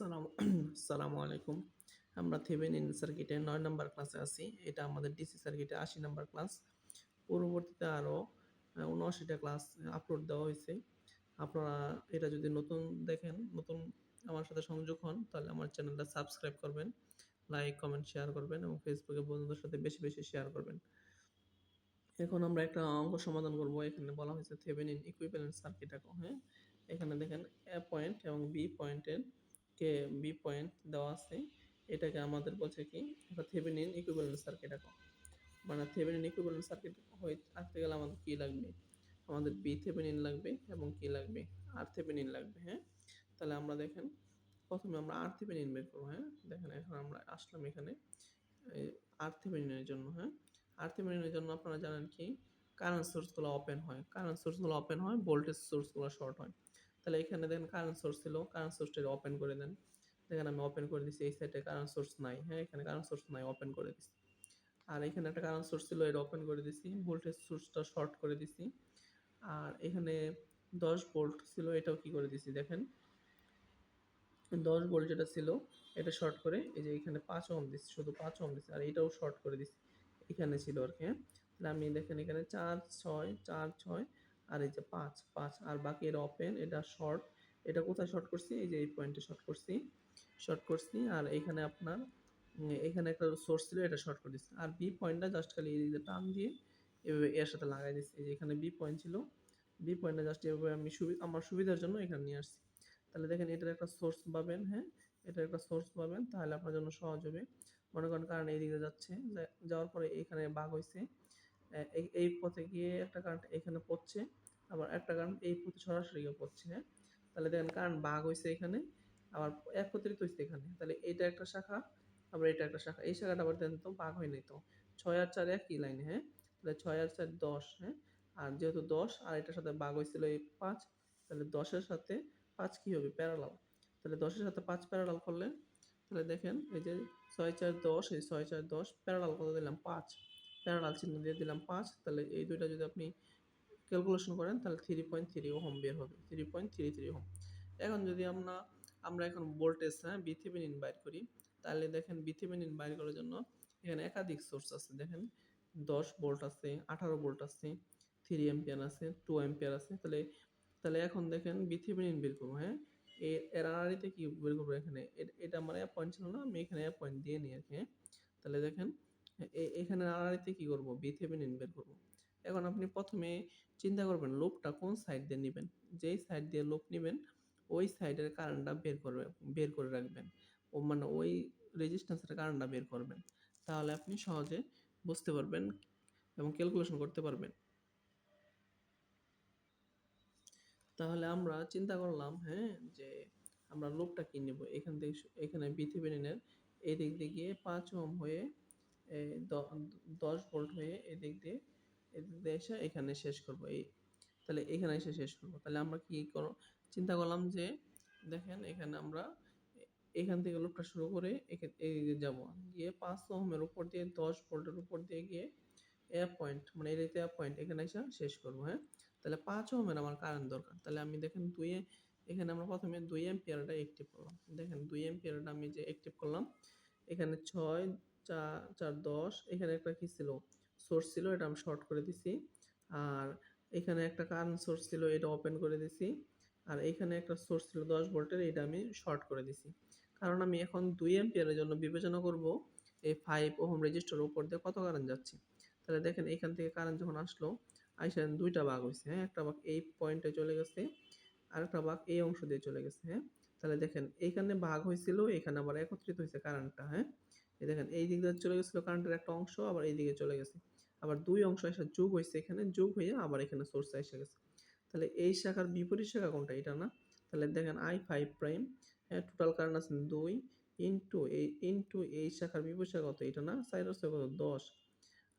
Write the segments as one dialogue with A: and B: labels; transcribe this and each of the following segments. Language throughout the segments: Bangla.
A: সালাম সালামু আলাইকুম। আমরা থেভেনিন সার্কিটে নয় নম্বর ক্লাসে আছি। এটা আমাদের ডিসি সার্কিটে আশি নম্বর ক্লাস। পরবর্তীতে আরও উনআশিটা ক্লাস আপলোড দেওয়া হয়েছে। আপনারা এটা যদি নতুন দেখেন, নতুন আমার সাথে সংযোগ হন, তাহলে আমার চ্যানেলটা সাবস্ক্রাইব করবেন লাইক কমেন্ট শেয়ার করবেন এবং ফেসবুকে বন্ধুদের সাথে বেশি বেশি শেয়ার করবেন। এখন আমরা একটা অঙ্ক সমাধান করব। এখানে বলা হয়েছে থেভেনিন ইকুইভ্যালেন্ট সার্কিট হ্যাঁ? এখানে দেখেন এ পয়েন্ট এবং বি পয়েন্টের কে বি পয়েন্ট দেওয়া আছে, এটাকে আমাদের বলছে কি? একটা থেভেনিন ইকুইভ্যালেন্ট সার্কিট আঁকো মানে থেভেনিন ইকুইভ্যালেন্ট সার্কিট হয়ে আঁকতে গেলে আমাদের কি লাগবে? আমাদের বি থেভেনিন লাগবে এবং কি লাগবে আর থেভেনিন লাগবে হ্যাঁ? তাহলে আমরা দেখেন, প্রথমে আমরা আর থেভেনিন বের করব হ্যাঁ? দেখেন এখন আমরা আসলাম এখানে আর থেভেনিনের জন্য হ্যাঁ? আর থেভেনিনের জন্য আপনারা জানেন কি? কারেন্ট সোর্সগুলো ওপেন হয়। কারেন্ট সোর্সগুলো ওপেন হয় ভোল্টেজ সোর্সগুলো শর্ট হয়। তাহলে এখানে দেখেন কারেন্ট সোর্স ছিল কারেন্ট সোর্সটা ওপেন করে দেন। দেখেন আমি ওপেন করে দিচ্ছি এই সাইডে কারেন্ট সোর্স নাই। হ্যাঁ এখানে কারেন্ট সোর্স নাই ওপেন করে দিচ্ছি আর এখানে একটা কারেন্ট সোর্স ছিল, এটা ওপেন করে দিছি ভোল্টেজ সোর্সটা শর্ট করে দিছি। আর এখানে দশ ভোল্ট ছিল, এটাও কি করে দিছি দেখেন। দশ ভোল্ট যেটা ছিল, এটা শর্ট করে, এই যে এখানে পাঁচ ওম দিচ্ছি শুধু পাঁচ ওম দিচ্ছি আর এটাও শর্ট করে দিচ্ছি এখানে ছিল আর কি হ্যাঁ। তাহলে আমি দেখেন এখানে চার, ছয় চার, ছয় আর এই যে পাঁচ পাঁচ, আর বাকি এটা ওপেন এটা শর্ট এটা কোথায় শর্ট করছি? এই যে এই পয়েন্টে শর্ট করছি। শর্ট করছি, আর এখানে আপনার এখানে একটা সোর্স ছিল, এটা শর্ট করে দিচ্ছি। আর বি পয়েন্টটা জাস্ট খালি এই যে টান দিয়ে এভাবে এর সাথে লাগাই দিচ্ছি। এই যে এখানে বি পয়েন্ট ছিল বি পয়েন্টটা জাস্ট এভাবে আমি সুবিধা আমার সুবিধার জন্য এখানে নিয়ে আসছি। তাহলে দেখেন, এটার একটা সোর্স পাবেন হ্যাঁ? এটার একটা সোর্স পাবেন, তাহলে আপনার জন্য সহজ হবে। মনে করেন কারণ এই দিকে যাচ্ছে যাওয়ার পরে এখানে বাঘ হয়েছে এই পথে গিয়ে একটা কারেন্ট এখানে পড়ছে। আবার একটা কারেন্ট এই পথে সরাসরি গিয়ে পড়ছে হ্যাঁ? তাহলে দেখেন কারেন্ট বাঘ হয়েছে এখানে, আবার একত্রিত হয়েছে এখানে। তাহলে এটা একটা শাখা, আবার এটা একটা শাখা। এই শাখাটা আবার দেন তো বাঘ হয় নাই তো। ছয় আর চার একই লাইনে হ্যাঁ? তাহলে ছয় আর চার দশ হ্যাঁ? আর যেহেতু দশ, আর এটার সাথে বাঘ হয়েছিল এই পাঁচ, তাহলে দশের সাথে পাঁচ কী হবে? প্যারালাল তাহলে দশের সাথে পাঁচ প্যারালাল করলে, তাহলে দেখেন এই যে ছয় চার দশ, এই ছয় চার দশ প্যারালাল কত দিলাম পাঁচ। প্যারালাল চিহ্ন দিয়ে দিলাম পাঁচ, তাহলে এই দুইটা যদি আপনি ক্যালকুলেশন করেন, তাহলে থ্রি পয়েন্ট থ্রি হোম বের হবে। Three point three three ohm এখন যদি আমরা আমরা এখন ভোল্টেজ হ্যাঁ বিথিমিনিন বাইর করি, তাহলে দেখেন বিথিমিনিন বাইর করার জন্য এখানে একাধিক সোর্স আছে। দেখেন দশ ভোল্ট আছে, আঠারো ভোল্ট আছে থ্রি এম্পিয়ার আছে টু এম্পিয়ার আছে। তাহলে তাহলে এখন দেখেন বিথিমিনিন বের করব হ্যাঁ? এর আড়াড়িতে কি বের করব এখানে? এটা আমার পয়েন্ট ছিল না, আমি এখানে পয়েন্ট দিয়ে নিই আর কি হ্যাঁ? তাহলে দেখেন এখানে আড়াড়িতে কি করব? বিথিমিনিন বের করব। এখন আপনি প্রথমে চিন্তা করবেন লোকটা কোন সাইড দিয়ে নেবেন? যেই সাইড দিয়ে লোক নেবেন, ওই সাইডের কারেন্টটা বের করবে, বের করে রাখবেন। ও মানে ওই রেজিস্ট্যান্সের কারেন্টটা বের করবেন। তাহলে আপনি সহজে বুঝতে পারবেন এবং ক্যালকুলেশন করতে পারবেন। তাহলে আমরা চিন্তা করলাম হ্যাঁ যে আমরা লোকটা কি নেব? এখান থেকে এখানে বিথিবেনিনের এই দিক দিয়ে গিয়ে পাঁচ ওম হয়ে দশ ভোল্ট হয়ে এদিক দিয়ে এসে এখানে শেষ করব। এই, তাহলে এখানে এসে শেষ করব। তাহলে আমরা কি করো চিন্তা করলাম যে, দেখেন এখানে আমরা এখান থেকে লুপটা শুরু করে এদিকে যাব। গিয়ে পাঁচ ওহমের উপর দিয়ে, দশ ভোল্টের উপর দিয়ে গিয়ে এ পয়েন্ট মানে এদিকে এ পয়েন্ট এখানে এসে শেষ করব হ্যাঁ? তাহলে পাঁচ ওহমের আমার কারেন্ট দরকার। তাহলে আমি দেখেন দুই এখানে আমরা প্রথমে দুই এম্পিয়ারটা অ্যাক্টিভ করলাম। দেখেন দুই এম্পিয়ারটা আমি যে অ্যাক্টিভ করলাম, এখানে ছয় চার চার, দশ, এখানে একটা কী ছিল? সোর্স ছিল, এটা আমি শর্ট করে দিছি। আর এখানে একটা কারেন্ট সোর্স ছিল, এটা ওপেন করে দিছি। আর এখানে একটা সোর্স ছিল, দশ ভোল্টের, এটা আমি শর্ট করে দিছি। কারণ আমি এখন দুই এম্পিয়ারের জন্য বিবেচনা করব, এই ফাইভ ওহম রেজিস্টার উপর দিয়ে কত কারেন্ট যাচ্ছে। তাহলে দেখেন, এখান থেকে কারেন্ট যখন আসলো, আইসা দুইটা ভাগ হয়েছে হ্যাঁ? একটা ভাগ এই পয়েন্টে চলে গেছে, আর একটা ভাগ এই অংশ দিয়ে চলে গেছে হ্যাঁ? তাহলে দেখেন এইখানে ভাগ হয়েছিল এখানে আবার একত্রিত হয়েছে কারেন্টটা হ্যাঁ? এই দেখেন, এই দিক দিয়ে চলে গেছিল কারেন্টের একটা অংশ, আবার এই দিকে চলে গেছে। আবার দুই অংশ এসে যোগ হয়েছে এখানে, যোগ হয়ে আবার এখানে সোর্স এসে গেছে। তাহলে এই শাখার বিপরীত শাখা কোনটা? এটা না? তাহলে দেখেন I five prime total current আছে দুই ইন্টু এই ইন্টু এই শাখার বিপরীত শাখা কত? এটা না? সাইড কত? দশ।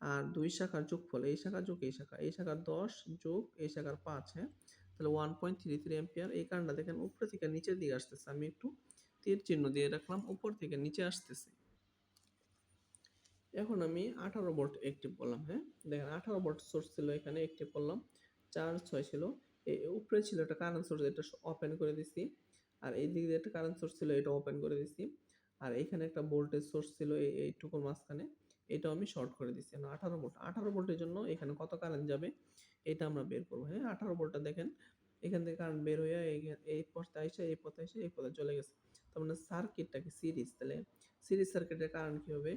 A: আর দুই শাখার যোগফল, এই শাখা যোগ, এই শাখা। এই শাখার দশ যোগ, এই শাখার পাঁচ হ্যাঁ? তাহলে one point three three ampere এই কারেন্টটা দেখেন, উপরে থেকে নিচের দিকে আসতেছে। আমি একটু তীর চিহ্ন দিয়ে রাখলাম, উপর থেকে নিচে আসতেছে। এখন আমি আঠারো ভোল্ট অ্যাক্টিভ করলাম হ্যাঁ? দেখেন, আঠারো ভোল্ট সোর্স ছিল এখানে অ্যাক্টিভ করলাম চার, ছয় ছিল। উপরে ছিল একটা কারেন্ট সোর্স এটা ওপেন করে দিছি। আর এই দিকে একটা কারেন্ট সোর্স ছিল, এটা ওপেন করে দিছি। আর এখানে একটা ভোল্টেজ সোর্স ছিল এই এইটুকুর মাঝখানে, এটাও আমি শর্ট করে দিচ্ছি আঠারো ভোল্ট আঠারো ভোল্টের জন্য এখানে কত কারেন্ট যাবে, এটা আমরা বের করব হ্যাঁ? আঠারো ভোল্টটা দেখেন, এখান থেকে কারেন্ট বের হয়ে এই- পথে এসে এই পথে এসে এই পথে চলে গেছে। তার মানে সার্কিটটা কি সিরিজ তাহলে সিরিজ সার্কিটের কারণ কি হবে?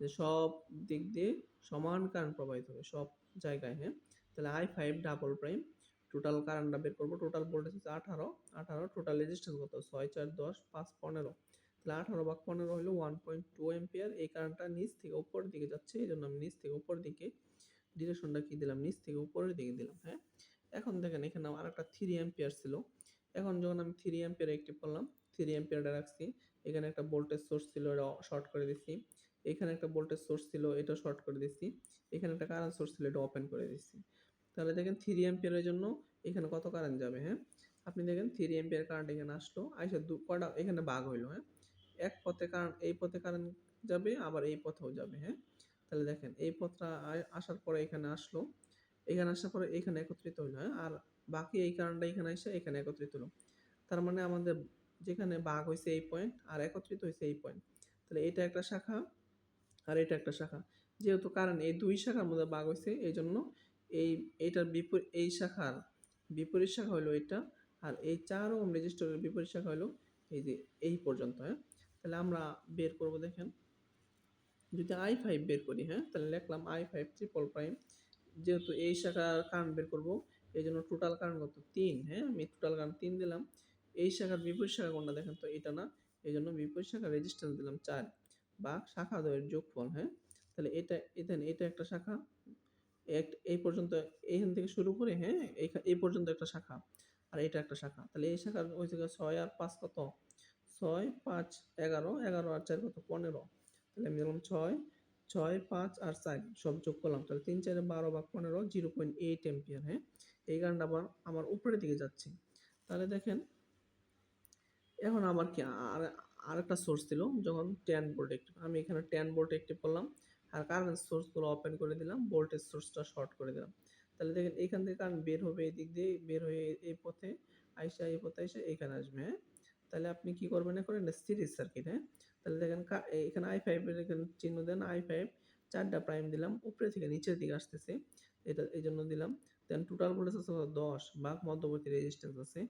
A: যে সব দিক দিয়ে সমান কারেন্ট প্রবাহিত হবে, সব জায়গায় হ্যাঁ? তাহলে I five double prime total কারেন্টটা বের করব টোটাল ভোল্টেজ হচ্ছে আঠারো আঠারো টোটাল রেজিস্ট্যান্স কত? ছয়, চার, দশ, পাঁচ, পনেরো। তাহলে আঠারো বা পনেরো হলো ওয়ান পয়েন্ট টু এম্পিয়ার এই কারেন্টটা নিচ থেকে উপরের দিকে যাচ্ছে, এই জন্য আমি নিচ থেকে উপরের দিকে ডিরেকশনটা কি দিলাম? নিচ থেকে উপরের দিকে দিলাম হ্যাঁ? এখন দেখেন, এখানে আমার একটা থ্রি এম্পিয়ার ছিল। এখন যখন আমি থ্রি এম্পিয়ার অ্যাক্টিভ করলাম থ্রি এম্পিয়ারটা রাখছি, এখানে একটা ভোল্টেজ সোর্স ছিল, এটা শর্ট করে দিচ্ছি। এখানে একটা ভোল্টেজ সোর্স ছিল, এটা শর্ট করে দিচ্ছি এখানে একটা কারেন্ট সোর্স ছিল, এটা ওপেন করে দিচ্ছি তাহলে দেখেন থ্রি এম্পিয়ারের জন্য এখানে কত কারেন্ট যাবে হ্যাঁ? আপনি দেখেন থ্রি এম্পিয়ার কারেন্ট এখানে আসলো, আইসা দু কটা এখানে বাঘ হইল হ্যাঁ? এক পথে কারেন্ট এই পথে কারেন্ট যাবে, আবার এই পথেও যাবে হ্যাঁ? তাহলে দেখেন, এই পথটা আসার পরে এখানে আসলো। এখানে আসার পরে এখানে একত্রিত হইল হ্যাঁ? আর বাকি এই কারেন্টটা এখানে এসে এখানে একত্রিত হলো। তার মানে আমাদের যেখানে বাঘ হয়েছে এই পয়েন্ট আর একত্রিত হয়েছে এই পয়েন্ট তাহলে এটা একটা শাখা। আর এটা একটা শাখা। যেহেতু কারণ এই দুই শাখার মধ্যে বাঘ হয়েছে এই জন্য এই, এইটার বিপরীত এই শাখার বিপরীত শাখা হলো এটা আর এই চার ওম রেজিস্টারের বিপরীত শাখা হলো এই যে এই পর্যন্ত হ্যাঁ? তাহলে আমরা বের করব দেখেন। যদি আই ফাইভ বের করি হ্যাঁ? তাহলে লিখলাম আই ফাইভ ট্রিপল প্রাইম যেহেতু এই শাখার কারেন্ট বের করব এই জন্য টোটাল কারেন্ট কত? তিন হ্যাঁ? আমি টোটাল কারেন্ট তিন দিলাম। এই শাখার বিপরীত শাখা কোনটা দেখেন তো? এটা না। এই জন্য বিপরীত শাখার রেজিস্ট্যান্স দিলাম চার। বা শাখা দ্বয়ের যোগফল হ্যাঁ? তাহলে এটা এটা এটা একটা শাখা, এক, এই পর্যন্ত এইখান থেকে শুরু করে হ্যাঁ এই পর্যন্ত একটা শাখা আর এটা একটা শাখা। তাহলে এই শাখার ওই জায়গায় ছয় আর পাঁচ কত? ছয়, পাঁচ, এগারো এগারো আর চার কত? পনেরো। তাহলে আমি দিলাম ছয় ছয়, পাঁচ আর চার, সব যোগ করলাম। তাহলে তিন, চারে বারো বা পনেরো, জিরো পয়েন্ট এইট এম্পিয়ার হ্যাঁ? এই কারণটা আবার আমার উপরের দিকে যাচ্ছে। তাহলে দেখেন, এখন আমার কি, আর আরেকটা সোর্স ছিল যখন টেন ভোল্ট একটিভ আমি এখানে টেন ভোল্ট একটিভ করলাম, আর কারেন্ট সোর্সগুলো ওপেন করে দিলাম ভোল্টেজ সোর্সটা শর্ট করে দিলাম। তাহলে দেখেন এখান থেকে কারেন্ট বের হবে এই দিক দিয়ে, বের হয়ে এই- পথে আইসা এই পথে এসে এখানে আসবে হ্যাঁ? তাহলে আপনি কি করবেন এখন? এটা সিরিজ সার্কিট হ্যাঁ? তাহলে দেখেন এখানে আই ফাইভের এখানে চিহ্ন দেন আই ফাইভ চারটা প্রাইম দিলাম, উপরে থেকে নিচের দিকে আসতেছে, এটা এই জন্য দিলাম। দেন টোটাল ভোল্টেজ আছে দশ ভাগ মধ্যবর্তী রেজিস্ট্যান্স আছে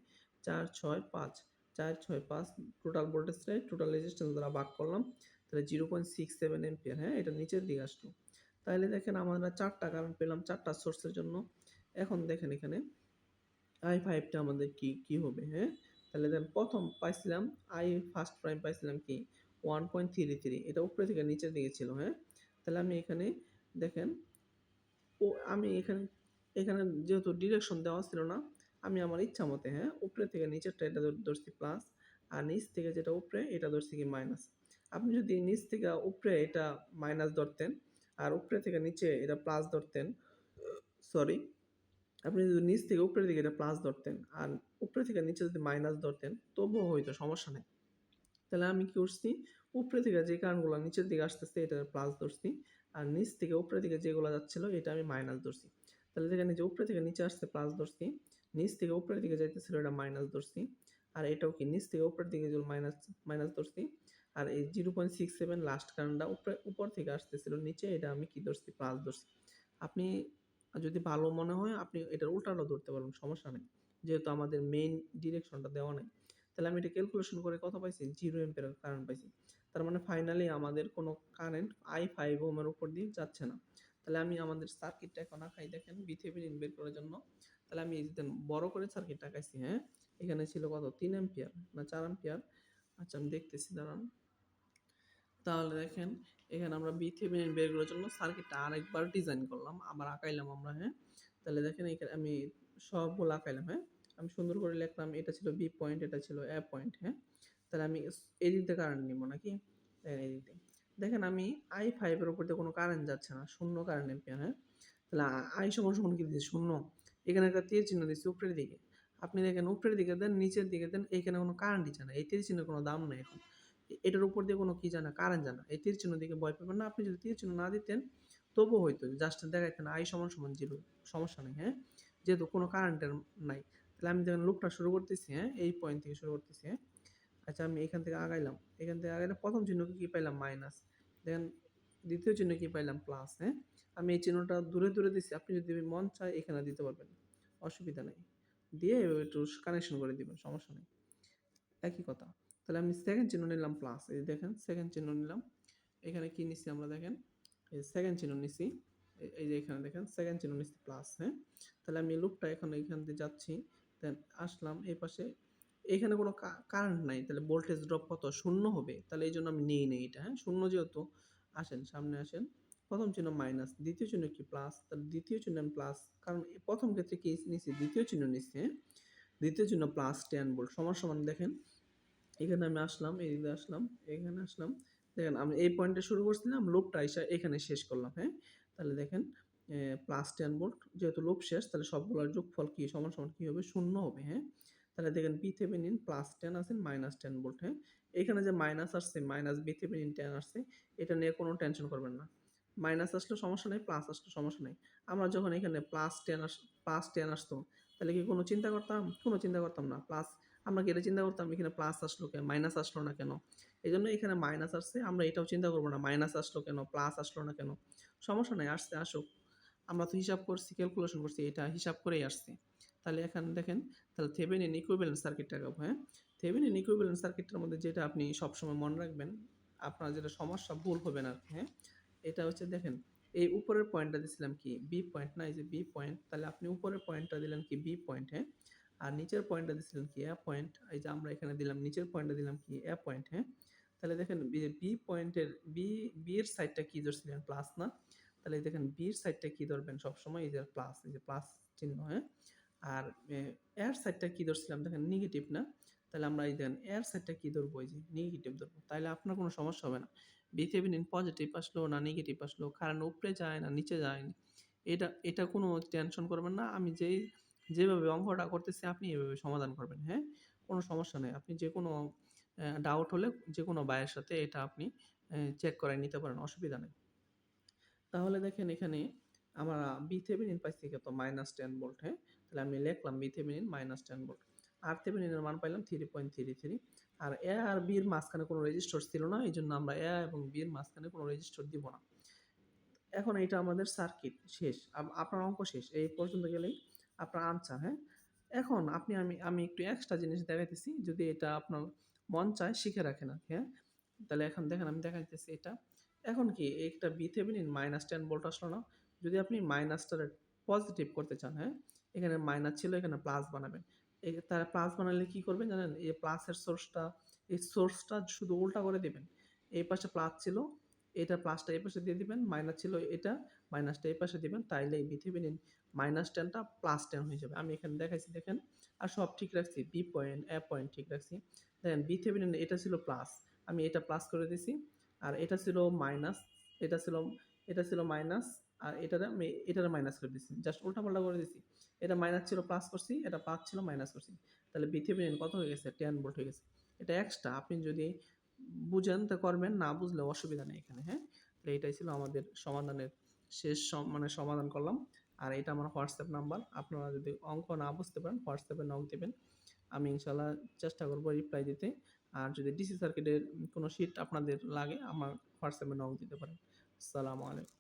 A: চার, ছয়, পাঁচ। চার, ছয়, পাঁচ টোটাল ভোল্টেজটা টোটাল রেজিস্ট্যান্স দ্বারা ভাগ করলাম, তাহলে zero point six seven ampere হ্যাঁ এটা নিচের দিকে আসলো। তাহলে দেখেন আমরা চারটা কারণ পেলাম, চারটা সোর্সের জন্য। এখন দেখেন এখানে আই ফাইভটা আমাদের কি কি হবে হ্যাঁ? তাহলে দেখেন প্রথম পাইছিলাম আই ফার্স্ট প্রাইম পাইছিলাম কি? ওয়ান পয়েন্ট থ্রি থ্রি এটা উপরে থেকে নিচের দিকে ছিল হ্যাঁ? তাহলে আমি এখানে দেখেন, ও, আমি এখানে এখানে যেহেতু ডিরেকশন দেওয়া ছিল না আমি আমার ইচ্ছা মতে হ্যাঁ উপরে থেকে নিচেরটা এটা ধরছি প্লাস আর নিচ থেকে যেটা উপরে, এটা ধরছি কি মাইনাস আপনি যদি নিচ থেকে উপরে এটা মাইনাস ধরতেন, আর উপরে থেকে নিচে এটা প্লাস ধরতেন সরি আপনি যদি নিচ থেকে উপরের দিকে এটা প্লাস ধরতেন, আর উপরে থেকে নিচে যদি মাইনাস ধরতেন, তবুও হয়তো সমস্যা নেই। তাহলে আমি কি করছি? উপরে থেকে যে কারণগুলো নিচের দিকে আসতেছে এটা প্লাস ধরছি, আর নিচ থেকে উপরের দিকে যেগুলো যাচ্ছিল, এটা আমি মাইনাস ধরছি। তাহলে যেখানে যে উপরে থেকে নিচে আসছে প্লাস ধরছি, নিচ থেকে উপরের দিকে যাইতেছিল এটা মাইনাস ধরছি, আর এটাও কি নিচ থেকে উপরের দিকে যেগুলো মাইনাস মাইনাস ধরছি, আর এই zero point six seven last কারণটা উপরে, উপর থেকে আসতেছিল নিচে, এটা আমি কি ধরছি? প্লাস ধরছি। আপনি যদি ভালো মনে হয়, আপনি এটার উল্টাটাও ধরতে পারবেন, সমস্যা নেই। যেহেতু আমাদের মেইন ডিরেকশনটা দেওয়া নেই, তাহলে আমি এটা ক্যালকুলেশন করে কত পাইছি জিরো এম্পের কারেন্ট পাইছি। তার মানে ফাইনালি আমাদের কোনো কারেন্ট আই ফাইভ ওমের উপর দিয়ে যাচ্ছে না। তাহলে আমি আমাদের সার্কিটটা এখন আঁকাই, দেখেন বিথেভিনিন বের করার জন্য। তাহলে আমি দেন বড় করে সার্কিট আঁকাইছি হ্যাঁ? এখানে ছিল কত? তিন এম্পিয়ার না চার এম্পিয়ার আচ্ছা আমি দেখতেছি, দাঁড়ান। তাহলে দেখেন, এখানে আমরা বিথেভিনিন বের করার জন্য সার্কিটটা আরেকবার ডিজাইন করলাম, আবার আঁকাইলাম আমরা হ্যাঁ? তাহলে দেখেন এখানে আমি সবগুলো আঁকাইলাম হ্যাঁ? আমি সুন্দর করে লিখলাম, এটা ছিল বি পয়েন্ট এটা ছিল এ পয়েন্ট হ্যাঁ? তাহলে আমি এই দিক দিয়ে কারেন্ট নিব নাকি? এই দিক দেখেন আমি আই ফাইভের উপর দিয়ে কোনো কারেন্ট যাচ্ছে না, শূন্য কারেন্ট এম্পিয়ার হ্যাঁ? তাহলে আই সমান সমান কি দিচ্ছি শূন্য। এখানে একটা তীর চিহ্ন দিচ্ছি উপরের দিকে। আপনি দেখেন উপরের দিকে দেন, নিচের দিকে দেন, এখানে কোনো কারেন্টই জানা এই তীর চিহ্নের কোনো দাম নেই এখন। এটার উপর দিয়ে কোনো কি জানা কারেন্ট জানা এই তীর চিহ্ন দিকে ভয় পাবেন না। আপনি যদি তীর চিহ্ন না দিতেন, তবু হয়তো জাস্ট দেখাইতেন আই সমান সমান জিরো, সমস্যা নেই হ্যাঁ? যেহেতু কোনো কারেন্টের নাই। তাহলে আমি যখন লুপটা শুরু করতেছি হ্যাঁ? এই পয়েন্ট থেকে শুরু করতেছি হ্যাঁ? আচ্ছা আমি এখান থেকে আগাইলাম। এখান থেকে আগাইলে প্রথম চিহ্নকে কি পাইলাম? মাইনাস দেন দ্বিতীয় চিহ্ন কি পাইলাম? প্লাস হ্যাঁ? আমি এই চিহ্নটা দূরে দূরে দিচ্ছি আপনি যদি মন চায় এখানে দিতে পারবেন। অসুবিধা নেই। দিয়ে একটু কানেকশন করে দিবেন, সমস্যা নেই। একই কথা। তাহলে আমি সেকেন্ড চিহ্ন নিলাম প্লাস এই দেখেন সেকেন্ড চিহ্ন নিলাম। এখানে কি নিচ্ছি আমরা দেখেন? এই সেকেন্ড চিহ্ন নিছি। এই- যে এখানে দেখেন সেকেন্ড চিহ্ন নিচ্ছি প্লাস হ্যাঁ? তাহলে আমি লুপটা এখন এখান দিয়ে যাচ্ছি। দেন আসলাম এই পাশে। এখানে কোনো কারেন্ট নাই, তাহলে ভোল্টেজ ড্রপ কত? শূন্য হবে। তাহলে এই জন্য আমি নিয়ে নিই এটা হ্যাঁ? শূন্য যেহেতু, আসেন, সামনে আসেন। প্রথম চিহ্ন মাইনাস দ্বিতীয় চিহ্ন কি প্লাস তাহলে দ্বিতীয় চিহ্ন আমি প্লাস কারণ প্রথম ক্ষেত্রে কি নিচ্ছি দ্বিতীয় চিহ্ন নিচ্ছি হ্যাঁ? দ্বিতীয় চিহ্ন প্লাস টেন ভোল্ট সমান সমান দেখেন। এখানে আমি আসলাম, এই দিকে আসলাম, এখানে আসলাম। দেখেন, আমি এই পয়েন্টে শুরু করছিলাম লুপটা এসে এখানে শেষ করলাম হ্যাঁ? তাহলে দেখেন প্লাস টেন ভোল্ট যেহেতু লুপ শেষ, তাহলে সবগুলোর যোগফল কি? সমান সমান কি হবে? শূন্য হবে হ্যাঁ? তাহলে দেখেন বি থেভেনিন প্লাস টেন আছে মাইনাস টেন ভোল্ট হ্যাঁ? এখানে যে মাইনাস আসছে মাইনাস বি থেভেনিন টেন আসছে, এটা নিয়ে কোনো টেনশন করবেন না। মাইনাস আসলে সমস্যা নেই প্লাস আসলে সমস্যা নেই। আমরা যখন এখানে প্লাস টেন আস প্লাস টেন আসতো, তাহলে কি কোনো চিন্তা করতাম? কোনো চিন্তা করতাম না। প্লাস আমরা কি এটা চিন্তা করতাম এখানে প্লাস আসলো কেন? মাইনাস আসলো না কেন? এই জন্য এখানে মাইনাস আসছে, আমরা এটাও চিন্তা করব না মাইনাস আসলো কেন? প্লাস আসলো না কেন? সমস্যা নেই আসতে আসুক। আমরা তো হিসাব করছি ক্যালকুলেশন করছি, এটা হিসাব করেই আসছে। তাহলে এখানে দেখেন, তাহলে থেভেনিন ইকুইভ্যালেন্ট সার্কিটটা গাবো হ্যাঁ? থেভেনিন ইকুইভ্যালেন্ট সার্কিটটার মধ্যে যেটা আপনি সবসময় মনে রাখবেন, আপনার যেটা সমস্যা ভুল হবে না হ্যাঁ? এটা হচ্ছে দেখেন, এই উপরের পয়েন্টটা দিছিলাম কি? বি পয়েন্ট না, এই যে বি পয়েন্ট তাহলে আপনি উপরের পয়েন্টটা দিলেন কি? বি পয়েন্ট হ্যাঁ? আর নিচের পয়েন্টটা দিছিলেন কি? এ পয়েন্ট এই যে আমরা এখানে দিলাম, নিচের পয়েন্টটা দিলাম কি? এ পয়েন্ট হ্যাঁ? তাহলে দেখেন বি পয়েন্টের বি বি এর সাইডটা কি ধরছিলেন? প্লাস না? তাহলে দেখেন বি এর সাইডটা কি ধরবেন সবসময়? এই যে প্লাস এই যে প্লাস চিহ্ন হ্যাঁ? আর এর সাইডটা কি ধরছিলাম? দেখেন নেগেটিভ না? তাহলে আমরা এই দেখেন এর সাইডটা কি ধরবো? এই যে নেগেটিভ ধরবো। তাহলে আপনার কোনো সমস্যা হবে না। বিথেভিনিন পজিটিভ আসলো না নেগেটিভ আসলো? কারণ উপরে যায় না নিচে যায় না? এটা এটা কোনো টেনশন করবেন না। আমি যেই, যেভাবে অঙ্কটা করতেছি, আপনি এভাবে সমাধান করবেন হ্যাঁ? কোনো সমস্যা নেই। আপনি যে কোনো ডাউট হলে যে কোনো বায়ের সাথে এটা আপনি চেক করাই নিতে পারেন, অসুবিধা নেই। তাহলে দেখেন এখানে আমরা বি থেভেনিন পাইছি কত? মাইনাস টেন ভোল্ট হ্যাঁ? তাহলে আমি লিখলাম V Thevenin minus ten volt আর থেভেনিনের মান পাইলাম থ্রি পয়েন্ট থ্রি থ্রি আর এ আর বি এর মাঝখানে কোনো রেজিস্টার ছিল না, এই জন্য আমরা এ এবং বি এর মাঝখানে কোনো রেজিস্টার দিব না। এখন এটা আমাদের সার্কিট শেষ। আপ- আপনার অঙ্ক শেষ। এই পর্যন্ত গেলেই আপনার আনসার হ্যাঁ? এখন আপনি, আমি আমি একটু এক্সট্রা জিনিস দেখাইতেছি, যদি এটা আপনার মন চায়, শিখে রাখেন আর হ্যাঁ? তাহলে এখন দেখেন, আমি দেখাইতেছি এটা। এখন কি, একটা V Thevenin minus ten volt আসলো না? যদি আপনি মাইনাসটার পজিটিভ করতে চান হ্যাঁ? এখানে মাইনাস ছিল, এখানে প্লাস বানাবেন। তার প্লাস বানালে কি করবেন জানেন? এই প্লাসের সোর্সটা এই সোর্সটা শুধু উল্টা করে দেবেন। এই পাশে প্লাস ছিল, এটা প্লাসটা এই পাশে দিয়ে দিবেন মাইনাস ছিল এটা মাইনাসটা এই পাশে দিবেন, তাইলে এই বিথিবিনিন মাইনাস টেনটা প্লাস টেন হয়ে যাবে। আমি এখানে দেখাইছি, দেখেন। আর সব ঠিক রাখছি বি পয়েন্ট এ পয়েন্ট ঠিক রাখছি। দেখেন বি বিথিবিনিন এটা ছিল প্লাস আমি এটা প্লাস করে দিছি। আর এটা ছিল মাইনাস এটা ছিল এটা ছিল মাইনাস আর এটার আমি, এটার মাইনাস করে দিছি। জাস্ট উল্টা পাল্টা করে দিছি। এটা মাইনাস ছিল প্লাস করছি, এটা প্লাস ছিল মাইনাস করছি। তাহলে বিথিবিনিন কত হয়ে গেছে? টেন ভোল্ট হয়ে গেছে। এটা এক্সট্রা আপনি যদি বুঝেন তা করবেন, না বুঝলে অসুবিধা নেই এখানে হ্যাঁ? তাহলে এটাই ছিল আমাদের সমাধানের শেষ মানে সমাধান করলাম। আর এটা আমার হোয়াটসঅ্যাপ নাম্বার, আপনারা যদি অঙ্ক না বুঝতে পারেন, হোয়াটসঅ্যাপে নক দেবেন। আমি ইনশাল্লাহ চেষ্টা করব রিপ্লাই দিতে। আর যদি ডিসি সার্কিটের কোনো শিট আপনাদের লাগে, আমার হোয়াটসঅ্যাপে নক দিতে পারেন। আসসালামু আলাইকুম।